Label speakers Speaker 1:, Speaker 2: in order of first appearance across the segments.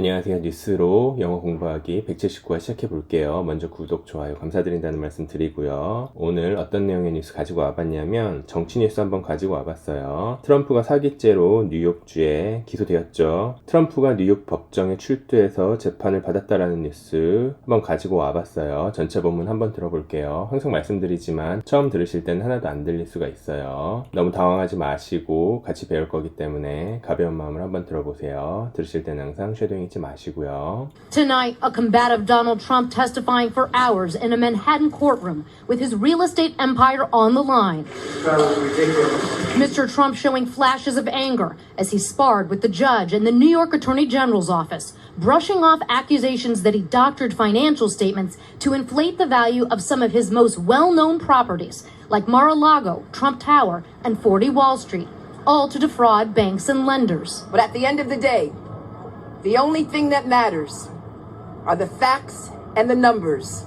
Speaker 1: 안녕하세요. 뉴스로 영어 공부하기 179화 시작해 볼게요. 먼저 구독, 좋아요 감사드린다는 말씀 드리고요. 오늘 어떤 내용의 뉴스 가지고 와봤냐면 정치 뉴스 한번 가지고 와봤어요. 트럼프가 사기죄로 뉴욕주에 기소되었죠. 트럼프가 뉴욕 법정에 출두해서 재판을 받았다라는 뉴스 한번 가지고 와봤어요. 전체 본문 한번 들어볼게요. 항상 말씀드리지만 처음 들으실 때는 하나도 안 들릴 수가 있어요. 너무 당황하지 마시고 같이 배울 거기 때문에 가벼운 마음을 한번 들어보세요. 들으실 때는 항상 쉐도잉 잊지 마시고요.
Speaker 2: Tonight, a combative Donald Trump testifying for hours in a Manhattan courtroom with his real estate empire on the line.
Speaker 3: That was ridiculous.
Speaker 2: Mr. Trump showing flashes of anger as he sparred with the judge in the New York Attorney General's office, brushing off accusations that he doctored financial statements to inflate the value of some of his most well known properties, like Mar a Lago, Trump Tower, and 40 Wall Street, all to defraud banks and lenders.
Speaker 4: But at the end of the day, the only thing that matters are the facts and the numbers.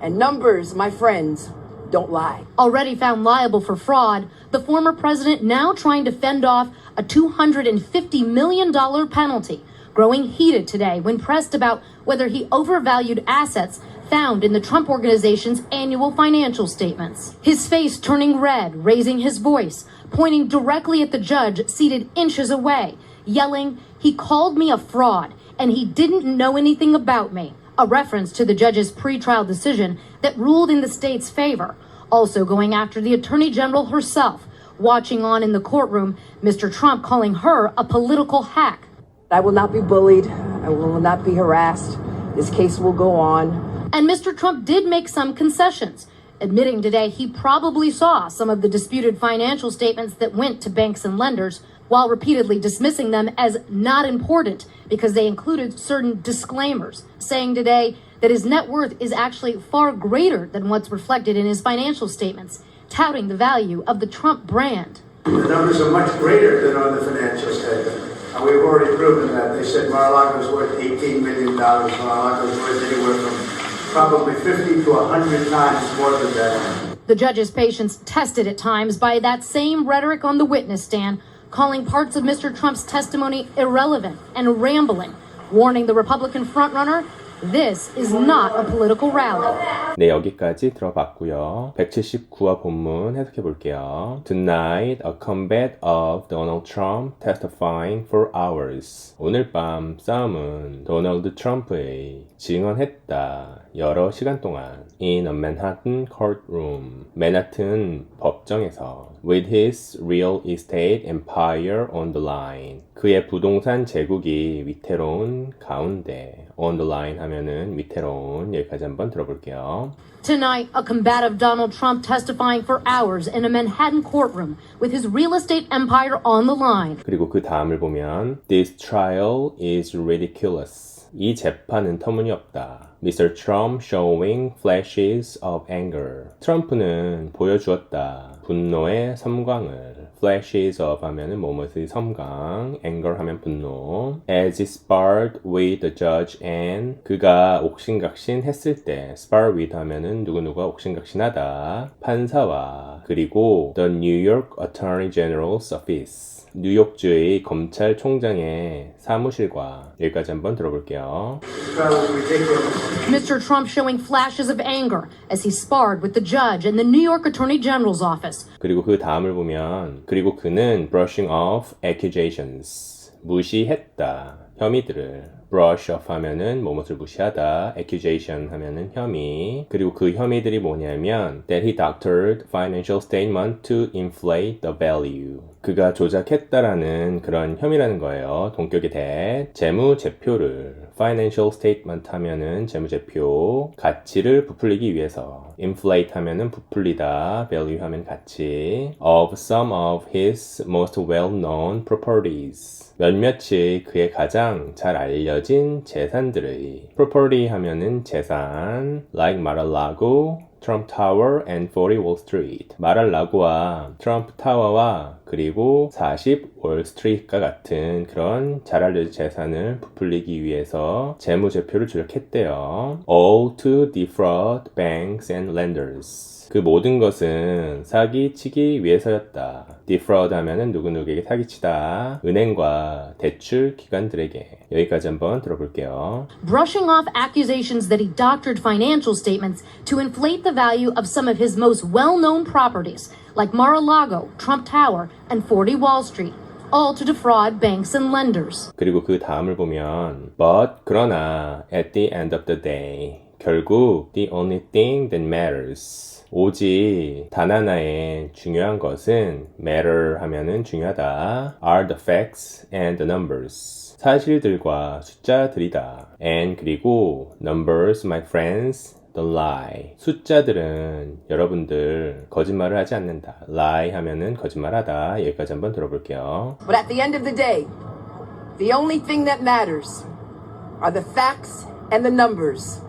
Speaker 4: And numbers, my friends, don't lie.
Speaker 2: Already found liable for fraud, the former president now trying to fend off a $250 million penalty, growing heated today when pressed about whether he overvalued assets found in the Trump Organization's annual financial statements. His face turning red, raising his voice, pointing directly at the judge seated inches away, yelling, He called me a fraud and he didn't know anything about me. A reference to the judge's pretrial decision that ruled in the state's favor. Also going after the Attorney General herself, watching on in the courtroom, Mr. Trump calling her a political hack.
Speaker 4: I will not be bullied. I will not be harassed. This case will go on.
Speaker 2: And Mr. Trump did make some concessions, admitting today he probably saw some of the disputed financial statements that went to banks and lenders, while repeatedly dismissing them as not important because they included certain disclaimers, saying today that his net worth is actually far greater than what's reflected in his financial statements, touting the value of the Trump brand.
Speaker 3: The numbers are much greater than on the financial statement. And we've already proven that. They said Mar-a-Lago's worth $18 million. Mar-a-Lago's worth anywhere from probably 50 to 100 times more than that.
Speaker 2: The judge's patience tested at times by that same rhetoric on the witness stand, calling parts of Mr. Trump's testimony irrelevant and rambling, warning the Republican frontrunner this is not a political rally.
Speaker 1: 네, 여기까지 들어봤고요. 179화 본문 해석해 볼게요. Tonight, a combat of Donald Trump testifying for hours. 오늘 밤 싸움은 도널드 트럼프의 증언했다. 여러 시간 동안 in a Manhattan courtroom. 맨하튼 법정에서 with his real estate empire on the line. 그의 부동산 제국이 위태로운 가운데 on the line 하면은 위태로운 여기까지 한번 들어볼게요.
Speaker 2: Tonight, a combative Donald Trump testifying for hours in a Manhattan courtroom with his real estate empire on the line.
Speaker 1: 그리고 그 다음을 보면 This trial is ridiculous. 이 재판은 터무니없다. Mr. Trump showing flashes of anger. 트럼프는 보여주었다. 분노의 섬광을. Flashes of 하면은 뭐뭐의 섬광. Anger 하면 분노. As he sparred with the judge and 그가 옥신각신 했을 때 spar with 하면은 누구누가 옥신각신하다. 판사와 그리고 the New York Attorney General's office. 뉴욕주의 검찰총장의 사무실과 여기까지 한번 들어볼게요.
Speaker 2: Mr. Trump showing flashes of anger as he sparred with the judge in the New York Attorney General's office,
Speaker 1: 그리고 그 다음을 보면 그리고 그는 brushing off accusations 무시했다 혐의들을 brush off 하면은 뭐뭇을 무시하다 accusation 하면은 혐의 그리고 그 혐의들이 뭐냐면 that he doctored financial statement to inflate the value 그가 조작했다라는 그런 혐의라는 거예요 동격의 대 재무 제표를 financial statement 하면은 재무 제표 가치를 부풀리기 위해서 inflate 하면은 부풀리다 value 하면 가치 of some of his most well-known properties 몇몇이 그의 가장 잘 알려진 재산들의 property 하면은 재산 like Mar-a-Lago, Trump Tower and 40 Wall Street 마랄라고와 트럼프 타워와 그리고 40 월스트리트과 같은 그런 잘 알려진 재산을 부풀리기 위해서 재무제표를 조작했대요. All to defraud banks and lenders. 그 모든 것은 사기치기 위해서였다. defraud 하면은 누구누구에게 사기치다. 은행과 대출 기관들에게. 여기까지 한번 들어볼게요.
Speaker 2: brushing off accusations that he doctored financial statements to inflate the value of some of his most well known properties, like Mar a Lago, Trump Tower, and 40 Wall Street, all to defraud banks and lenders.
Speaker 1: 그리고 그 다음을 보면 but 그러나 at the end of the day 결국 the only thing that matters 오직 단 하나의 중요한 것은 matter 하면은 중요하다 are the facts and the numbers 사실들과 숫자들이다 and 그리고 numbers my friends the lie 숫자들은 여러분들 거짓말을 하지 않는다 lie 하면은 거짓말하다 여기까지 한번 들어볼게요
Speaker 4: But at the end of the day, the only thing that matters are the facts and the numbers.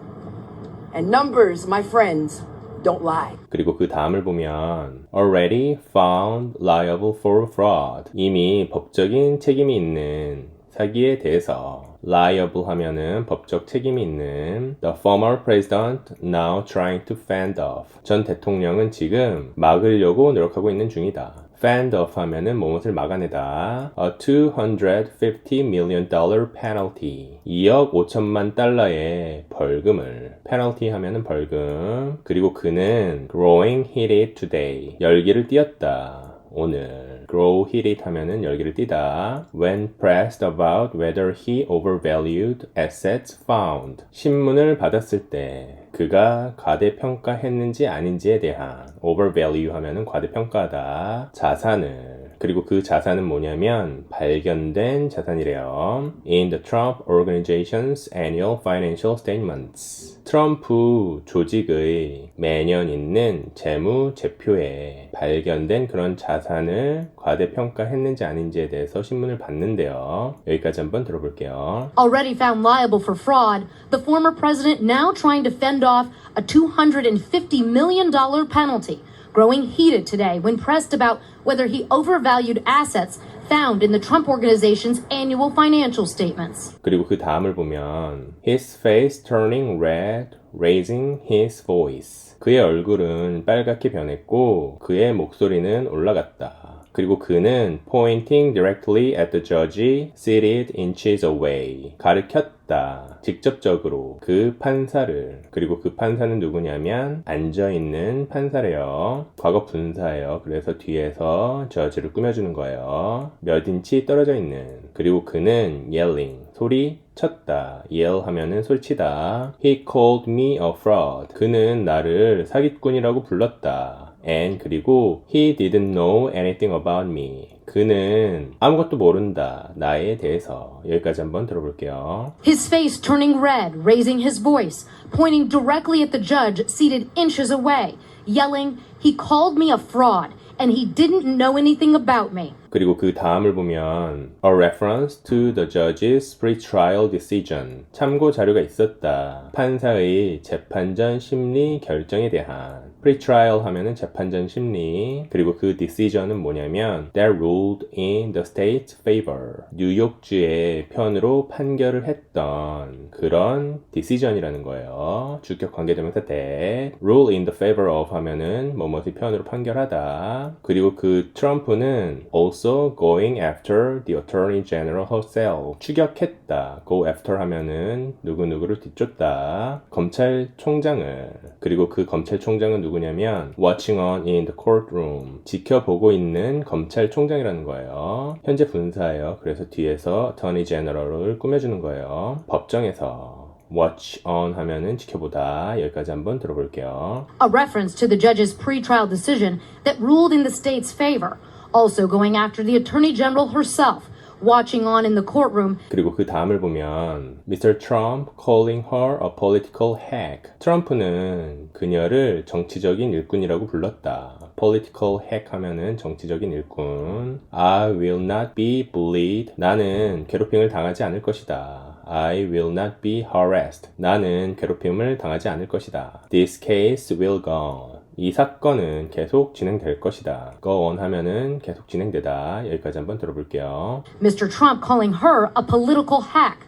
Speaker 4: And numbers, my friends, don't lie.
Speaker 1: 그리고 그 다음을 보면 already found liable for fraud 이미 법적인 책임이 있는 사기에 대해서 liable 하면은 법적 책임이 있는 the former president now trying to fend off 전 대통령은 지금 막으려고 노력하고 있는 중이다. Fend off 하면은 뭐뭇을 막아내다. a 250 million dollar penalty 2억 5천만 달러의 벌금을 penalty 하면은 벌금 그리고 그는 growing heated today 열기를 띄었다. 오늘 grow heated 하면은 열기를 띠다. When pressed about whether he overvalued assets found 신문을 받았을 때 그가 과대평가했는지 아닌지에 대한 overvalue 하면은 과대평가하다. 자산을 그리고 그 자산은 뭐냐면 발견된 자산이래요. In the Trump Organization's annual financial statements. 트럼프 조직의 매년 있는 재무 제표에 발견된 그런 자산을 과대평가했는지 아닌지에 대해서 신문을 봤는데요. 여기까지 한번 들어볼게요.
Speaker 2: Already found liable for fraud, the former president now trying to fend off a $250 million penalty, growing heated today when pressed about whether he overvalued assets found in the Trump Organization's annual financial statements.
Speaker 1: 그리고 그 다음을 보면 his face turning red, raising his voice. 그의 얼굴은 빨갛게 변했고 그의 목소리는 올라갔다. 그리고 그는 pointing directly at the judge seated inches away. 가르켰다. 직접적으로 그 판사를. 그리고 그 판사는 누구냐면 앉아 있는 판사래요. 과거 분사예요. 그래서 뒤에서 저지를 꾸며주는 거예요. 몇 인치 떨어져 있는. 그리고 그는 yelling. 소리 쳤다. yell 하면은 소리치다. He called me a fraud. 그는 나를 사기꾼이라고 불렀다. and 그리고 he didn't know anything about me. 그는 아무것도 모른다. 나에 대해서. 여기까지 한번 들어볼게요.
Speaker 2: His face turning red, raising his voice, pointing directly at the judge seated inches away, yelling, He called me a fraud, and he didn't know anything about me.
Speaker 1: 그리고 그 다음을 보면 a reference to the judge's pre-trial decision 참고 자료가 있었다. 판사의 재판 전 심리 결정에 대한 pre-trial 하면은 재판 전 심리 그리고 그 decision은 뭐냐면 that ruled in the state's favor 뉴욕주의 편으로 판결을 했던 그런 decision이라는 거예요. 주격 관계대명사 that rule in the favor of 하면은 뭐뭐의 편으로 판결하다 그리고 그 트럼프는 also going after the attorney general herself 추격했다 go after 하면은 누구누구를 뒤쫓다 검찰총장을 그리고 그 검찰총장은 누구냐면 watching on in the courtroom 지켜보고 있는 검찰총장이라는 거예요 현재 분사예요 그래서 뒤에서 attorney general을 꾸며주는 거예요 법정에서 watch on 하면은 지켜보다 여기까지 한번 들어볼게요
Speaker 2: A reference to the judge's pretrial decision that ruled in the state's favor, also going after the Attorney General herself, watching on in the courtroom
Speaker 1: 그리고 그 다음을 보면 Mr. Trump calling her a political hack. 트럼프는 그녀를 정치적인 일꾼이라고 불렀다. political hack 하면은 정치적인 일꾼. I will not be bullied. 나는 괴롭힘을 당하지 않을 것이다. I will not be harassed. 나는 괴롭힘을 당하지 않을 것이다. This case will go. 이 사건은 계속 진행될 것이다. go on 하면은 계속 진행되다. 여기까지 한번 들어볼게요.
Speaker 2: Mr. Trump calling her a political hack.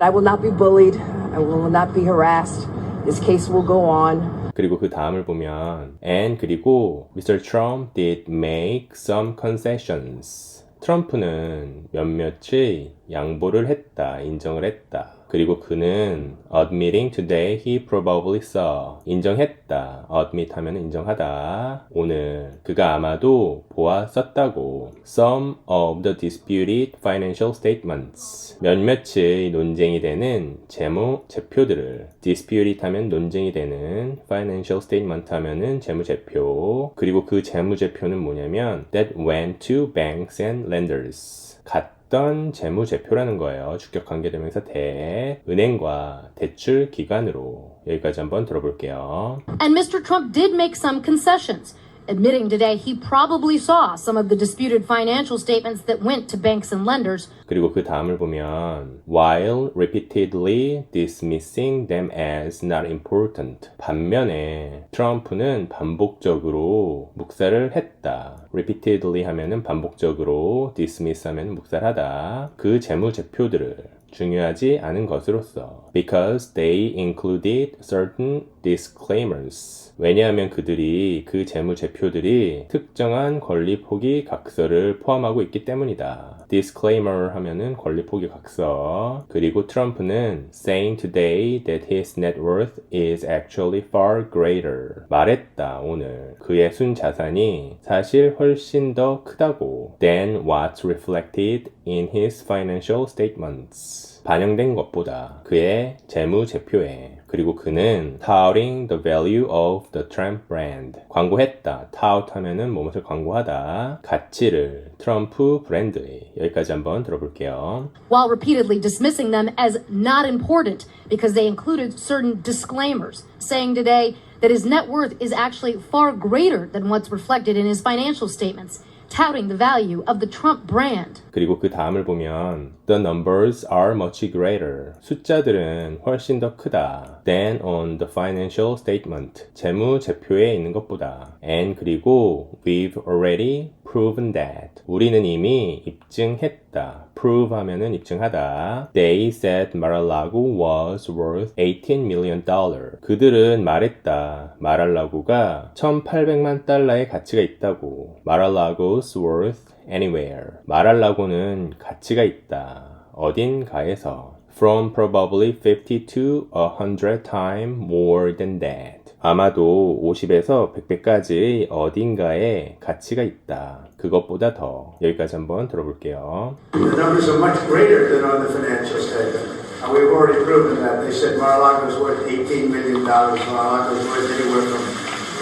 Speaker 4: I will not be bullied. I will not be harassed. This case will go on.
Speaker 1: 그리고 그 다음을 보면 and 그리고 Mr. Trump did make some concessions. 트럼프는 몇몇의 양보를 했다, 인정을 했다. 그리고 그는 admitting today he probably saw 인정했다. admit 하면 인정하다. 오늘 그가 아마도 보았었다고. some of the disputed financial statements 몇몇의 논쟁이 되는 재무 제표들을 disputed 하면 논쟁이 되는 financial statement 하면은 재무 제표 그리고 그 재무 제표는 뭐냐면 that went to banks and lenders 갔던 재무제표라는 거예요. 주격 관계대명사 대 은행과 대출 기관으로 여기까지 한번 들어볼게요.
Speaker 2: And Mr. Trump did make some concessions, admitting today he probably saw some of the disputed financial statements that went to banks and lenders.
Speaker 1: 그리고 그 다음을 보면 while repeatedly dismissing them as not important 반면에 트럼프는 반복적으로 묵살을 했다. repeatedly 하면은 반복적으로 dismiss 하면 묵살하다. 그 재무제표들을 중요하지 않은 것으로서 because they included certain disclaimers 왜냐하면 그들이 그 재무 제표들이 특정한 권리 포기 각서를 포함하고 있기 때문이다. disclaimer 하면은 권리 포기 각서. 그리고 트럼프는 saying today that his net worth is actually far greater. 말했다, 오늘. 그의 순 자산이 사실 훨씬 더 크다고. than what's reflected in his financial statements. 반영된 것보다 그의 재무 제표에 그리고 그는 touting the value of the Trump brand 광고했다. tout 하면은 무엇을 광고하다. 가치를 트럼프 브랜드에 여기까지 한번 들어볼게요.
Speaker 2: while repeatedly dismissing them as not important because they included certain disclaimers, saying today that his net worth is actually far greater than what's reflected in his financial statements, Touting the value of the Trump brand.
Speaker 1: 그리고 그 다음을 보면 The numbers are much greater. 숫자들은 훨씬 더 크다. than on the financial statement. 재무 제표에 있는 것보다. and 그리고 we've already proven that. 우리는 이미 입증했다. Prove 하면은 입증하다. They said Mar-a-Lago was worth 18 million dollar. 그들은 말했다. 마랄라고가 1,800만 달러의 가치가 있다고. Mar-a-Lago's worth anywhere. 말할라고는 가치가 있다. 어딘가에서. From probably 50 to 100 times more than that. 아마도 50에서 100배까지 어딘가에 가치가 있다. 그것보다 더. 여기까지 한번 들어볼게요.
Speaker 3: The numbers are much greater than on the financial statement. And we've already proven that. They said Mar-a-Lago's worth $18 million. Mar-a-Lago's worth anywhere from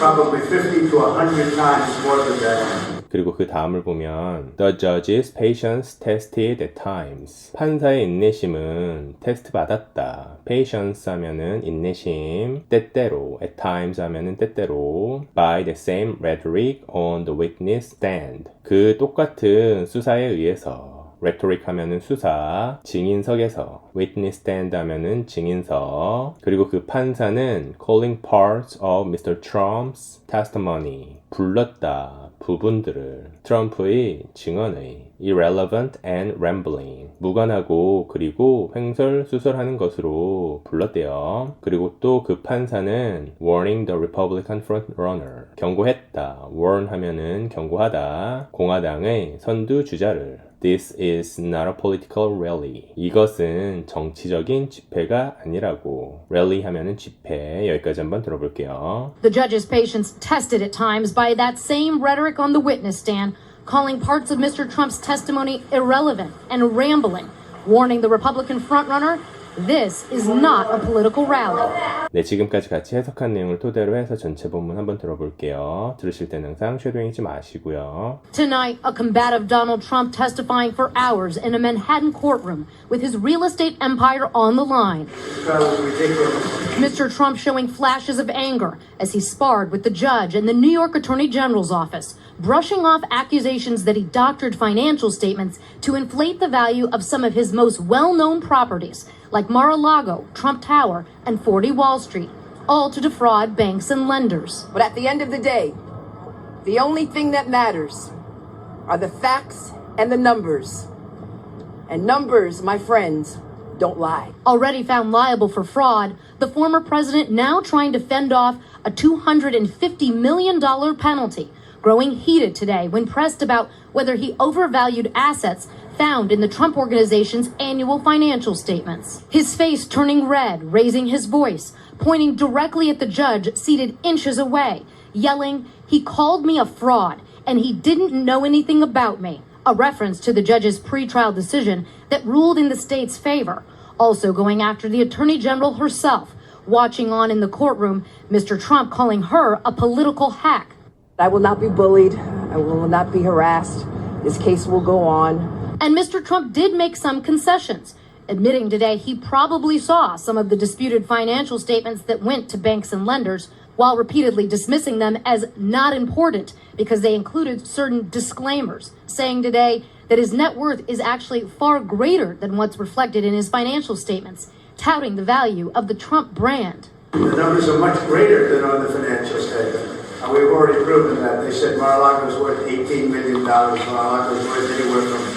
Speaker 3: probably 50 to 100 times more than that.
Speaker 1: 그리고 그 다음을 보면 The judge's patience tested at times. 판사의 인내심은 테스트 받았다. patience 하면은 인내심, 때때로, at times 하면은 때때로 by the same rhetoric on the witness stand. 그 똑같은 수사에 의해서 rhetoric 하면은 수사, 증인석에서 witness stand 하면은 증인석, 그리고 그 판사는 calling parts of Mr. Trump's testimony 불렀다 부분들을 트럼프의 증언의 irrelevant and rambling 무관하고 그리고 횡설수설하는 것으로 불렀대요. 그리고 또 그 판사는 warning the Republican frontrunner 경고했다. warn 하면은 경고하다. 공화당의 선두 주자를 This is not a political rally. 이것은 정치적인 집회가 아니라고. rally 하면은 집회. 여기까지 한번 들어볼게요.
Speaker 2: The judge's patience tested at times by that same rhetoric on the witness stand, calling parts of Mr. Trump's testimony irrelevant and rambling, warning the Republican frontrunner this is not a political rally.
Speaker 1: 네, 지금까지 같이 해석한 내용을 토대로 해서 전체 본문 한번 들어볼게요. 들으실 때는 항상 쉐도잉이지 마시고요.
Speaker 2: Tonight, a combative Donald Trump testifying for hours in a Manhattan courtroom with his real estate empire on the line.
Speaker 3: That was ridiculous.
Speaker 2: Mr. Trump showing flashes of anger as he sparred with the judge and the New York Attorney General's office, brushing off accusations that he doctored financial statements to inflate the value of some of his most well known properties, like Mar a Lago, Trump Tower, and 40 Wall Street, all to defraud banks and lenders.
Speaker 4: But at the end of the day, the only thing that matters are the facts and the numbers. And numbers, my friends, don't lie.
Speaker 2: Already found liable for fraud, the former president now trying to fend off a $250 million penalty, growing heated today when pressed about whether he overvalued assets found in the Trump Organization's annual financial statements. His face turning red, raising his voice, pointing directly at the judge seated inches away, yelling, He called me a fraud and he didn't know anything about me. A reference to the judge's pretrial decision that ruled in the state's favor. Also going after the Attorney General herself, watching on in the courtroom, Mr. Trump calling her a political hack.
Speaker 4: I will not be bullied. I will not be harassed. This case will go on.
Speaker 2: And Mr. Trump did make some concessions, admitting today he probably saw some of the disputed financial statements that went to banks and lenders, while repeatedly dismissing them as not important because they included certain disclaimers, saying today that his net worth is actually far greater than what's reflected in his financial statements, touting the value of the Trump brand.
Speaker 3: The numbers are much greater than on the financial statement. And we've already proven that. They said Mar-a-Lago's worth $18 million. Mar-a-Lago's worth anywhere from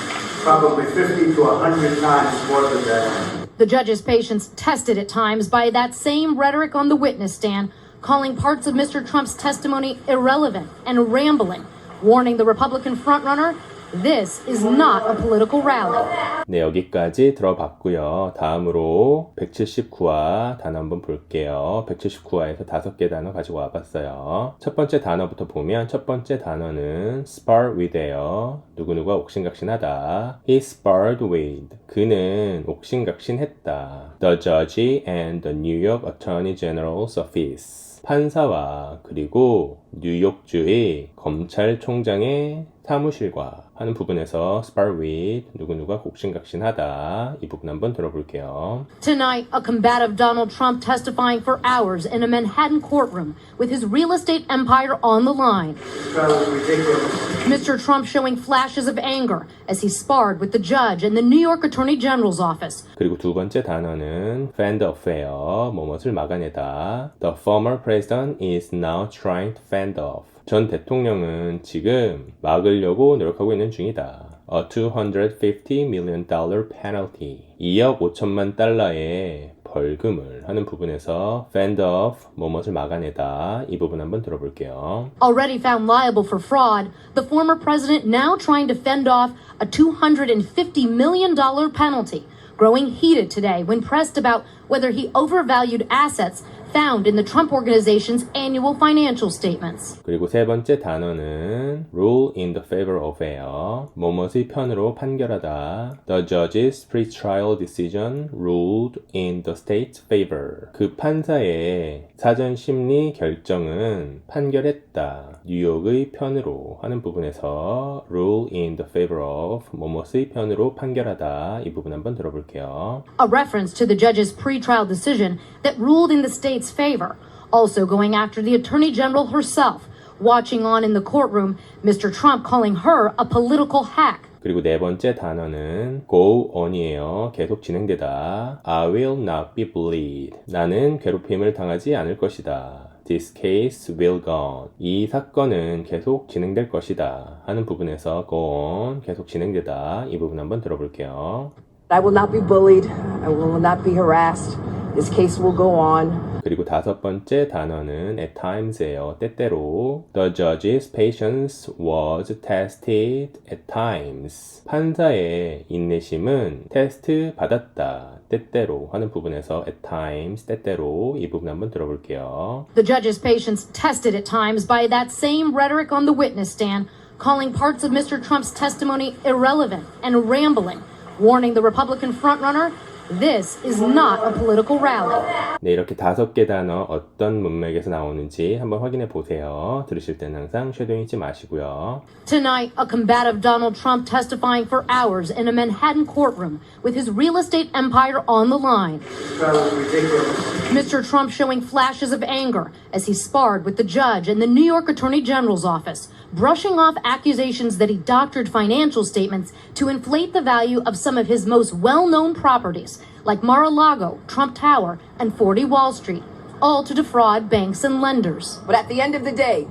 Speaker 3: probably 50 to 100 times more than that.
Speaker 2: The judge's patience tested at times by that same rhetoric on the witness stand, calling parts of Mr. Trump's testimony irrelevant and rambling, warning the Republican frontrunner this is not a political rally.
Speaker 1: 네, 여기까지 들어봤고요. 다음으로 179화 단어 한번 볼게요. 179화에서 다섯 개 단어 가지고 와봤어요. 첫 번째 단어부터 보면 첫 번째 단어는 spar with예요. 누구누가 옥신각신하다. He sparred with. 그는 옥신각신했다. The judge and the New York Attorney General's office. 판사와 그리고 뉴욕주의 검찰총장의 사무실과 하는 부분에서 spar with 누구누가 곡신각신하다 이 부분 한번 들어볼게요.
Speaker 2: Tonight, a combative Donald Trump testifying for hours in a Manhattan courtroom with his real estate empire on the line.
Speaker 3: This trial is ridiculous.
Speaker 2: Mr. Trump showing flashes of anger as he sparred with the judge in the New York Attorney General's office.
Speaker 1: 그리고 두 번째 단어는 fend affair, 뭐뭇을 막아내다. The former president is now trying to fend off. 전 대통령은 지금 막으려고 노력하고 있는 중이다. A 250 million dollar penalty. 2억 5천만 달러의 벌금을 하는 부분에서 fend off, 뭐뭇을 막아내다. 이 부분 한번 들어볼게요.
Speaker 2: Already found liable for fraud, the former president now trying to fend off a $250 million penalty, growing heated today when pressed about whether he overvalued assets found in the Trump Organization's annual financial statements.
Speaker 1: 그리고 세 번째 단어는 rule in the favor of예요. 뭐뭇의 편으로 판결하다. The judge's pretrial decision ruled in the state's favor. 그 판사의 사전 심리 결정은 판결했다. 뉴욕의 편으로 하는 부분에서 rule in the favor of 뭐뭇의 편으로 판결하다. 이 부분 한번 들어볼게요.
Speaker 2: A reference to the judge's pretrial decision that ruled in the state's favor. Also going after the Attorney General herself, watching on in the courtroom, Mr. Trump calling her a political hack.
Speaker 1: 그리고 네 번째 단어는 go on이에요. 계속 진행되다. I will not be bullied. 나는 괴롭힘을 당하지 않을 것이다. This case will go on. 이 사건은 계속 진행될 것이다. 하는 부분에서 go on, 계속 진행되다. 이 부분 한번 들어볼게요.
Speaker 4: I will not be bullied. I will not be harassed. This case will go on.
Speaker 1: 그리고 다섯 번째 단어는 at times예요. 때때로. The judge's patience was tested at times. 판사의 인내심은 테스트 받았다. 때때로 하는 부분에서 at times, 때때로 이 부분 한번 들어볼게요.
Speaker 2: The judge's patience tested at times by that same rhetoric on the witness stand, calling parts of Mr. Trump's testimony irrelevant and rambling, warning the Republican frontrunner this is not a political rally.
Speaker 1: 네, 이렇게 다섯 개 단어 어떤 문맥에서 나오는지 한번 확인해 보세요. 들으실 때는 항상 쉐도잉 잊지 마시고요.
Speaker 2: Tonight, a combative Donald Trump testifying for hours in a Manhattan courtroom with his real estate empire on the line.
Speaker 3: This trial is ridiculous.
Speaker 2: Mr. Trump showing flashes of anger as he sparred with the judge in the New York Attorney General's office, brushing off accusations that he doctored financial statements to inflate the value of some of his most well known properties, like Mar a Lago, Trump Tower, and 40 Wall Street, all to defraud banks and lenders.
Speaker 4: But at the end of the day,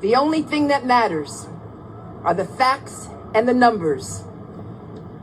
Speaker 4: the only thing that matters are the facts and the numbers.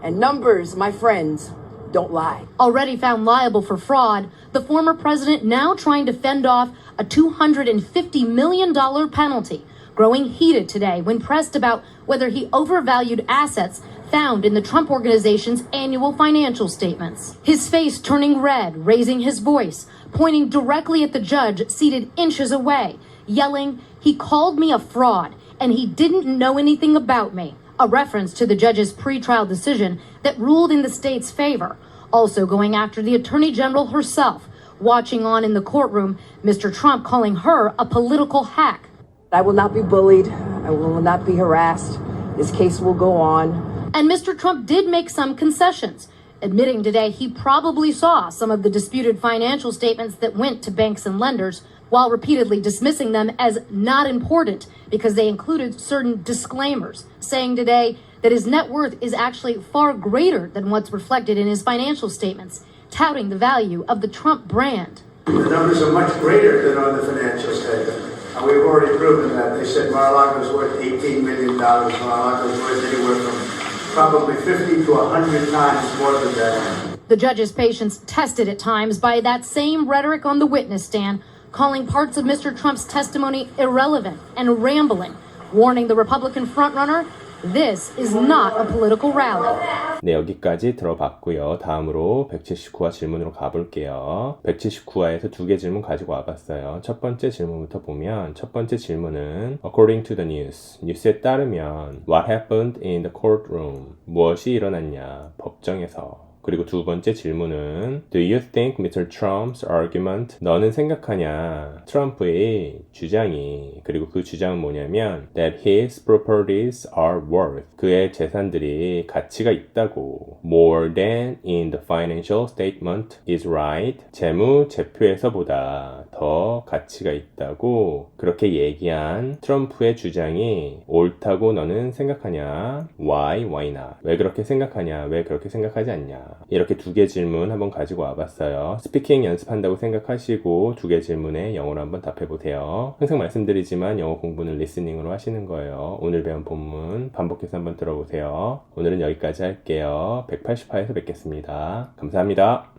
Speaker 4: And numbers, my friends, don't lie.
Speaker 2: Already found liable for fraud, the former president now trying to fend off a $250 million penalty, growing heated today when pressed about whether he overvalued assets found in the Trump Organization's annual financial statements. His face turning red, raising his voice, pointing directly at the judge seated inches away, yelling, He called me a fraud and he didn't know anything about me. A reference to the judge's pretrial decision that ruled in the state's favor. Also going after the Attorney General herself, watching on in the courtroom, Mr. Trump calling her a political hack.
Speaker 4: I will not be bullied. I will not be harassed. This case will go on.
Speaker 2: And Mr. Trump did make some concessions, admitting today he probably saw some of the disputed financial statements that went to banks and lenders, while repeatedly dismissing them as not important because they included certain disclaimers, saying today that his net worth is actually far greater than what's reflected in his financial statements, touting the value of the Trump brand.
Speaker 3: The numbers are much greater than on the financial statement. And we've already proven that. They said Mar-a-Lago's worth $18 million. Mar-a-Lago's worth anywhere from probably 50 to 100 times more than that.
Speaker 2: The judge's patience tested at times by that same rhetoric on the witness stand, calling parts of Mr. Trump's testimony irrelevant and rambling, warning the Republican frontrunner this is not a political rally.
Speaker 1: 네, 여기까지 들어봤고요. 다음으로 179화 질문으로 가볼게요. 179화에서 두 개 질문 가지고 와봤어요. 첫 번째 질문부터 보면 첫 번째 질문은 According to the news, 뉴스에 따르면 What happened in the courtroom? 무엇이 일어났냐? 법정에서. 그리고 두 번째 질문은 Do you think Mr. Trump's argument 너는 생각하냐? 트럼프의 주장이. 그리고 그 주장은 뭐냐면 that his properties are worth. 그의 재산들이 가치가 있다고. More than in the financial statement is right. 재무 제표에서보다 더 가치가 있다고. 그렇게 얘기한 트럼프의 주장이 옳다고 너는 생각하냐? Why? Why not? 왜 그렇게 생각하냐? 왜 그렇게 생각하지 않냐 이렇게 두 개 질문 한번 가지고 와봤어요. 스피킹 연습한다고 생각하시고 두 개 질문에 영어로 한번 답해보세요. 항상 말씀드리지만 영어 공부는 리스닝으로 하시는 거예요. 오늘 배운 본문 반복해서 한번 들어보세요. 오늘은 여기까지 할게요. 180화에서 뵙겠습니다. 감사합니다.